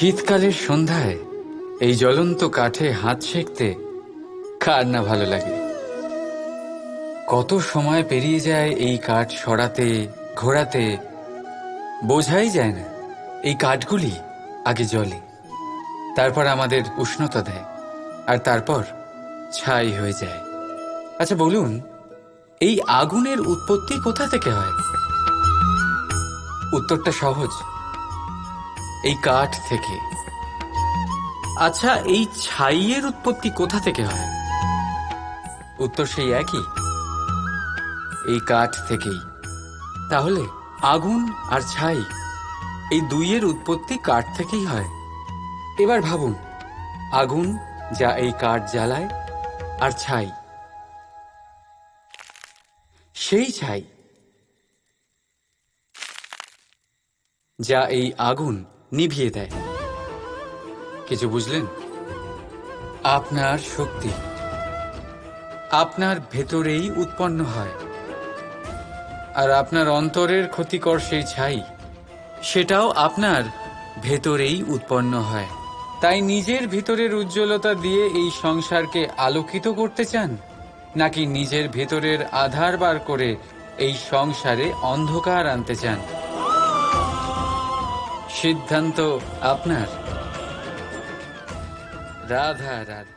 শীতকালের সন্ধ্যায় এই জ্বলন্ত কাঠে হাত সেঁকতে কার না ভালো লাগে? কত সময় পেরিয়ে যায় এই কাঠ সরাতে, ঘোরাতে? বোঝাই যায় না, এই কাঠগুলি আগে জ্বলে, তারপর আমাদের উষ্ণতা দেয়, আর তারপর ছাই হয়ে যায়। আচ্ছা বলুন, এই আগুনের উৎপত্তি কোথা থেকে হয়? উত্তরটা সহজ। এই কাঠ থেকে। আচ্ছা এই ছাইয়ের উৎপত্তি কোথা থেকে হয়? উত্তর সেই একই। এই কাঠ থেকেই। তাহলে আগুন আর ছাই, এই দুইয়ের উৎপত্তি কাঠ থেকেই হয়। এবার ভাবুন, আগুন যা এই কাঠ জ্বালায় আর ছাই। সেই ছাই যা এই আগুন নিভিয়ে দেয়। কিছু বুঝলেন? আপনার শক্তি আপনার ভেতরেই উৎপন্ন হয়। আর আপনার অন্তরের ক্ষতিকর সেই ছাই, সেটাও আপনার ভেতরেই উৎপন্ন হয়। তাই নিজের ভিতরের উজ্জ্বলতা দিয়ে এই সংসারকে আলোকিত করতে চান? নাকি নিজের ভেতরের আধার বার করে এই সংসারে অন্ধকার আনতে চান? সিদ্ধান্ত আপনার রাধা রাধা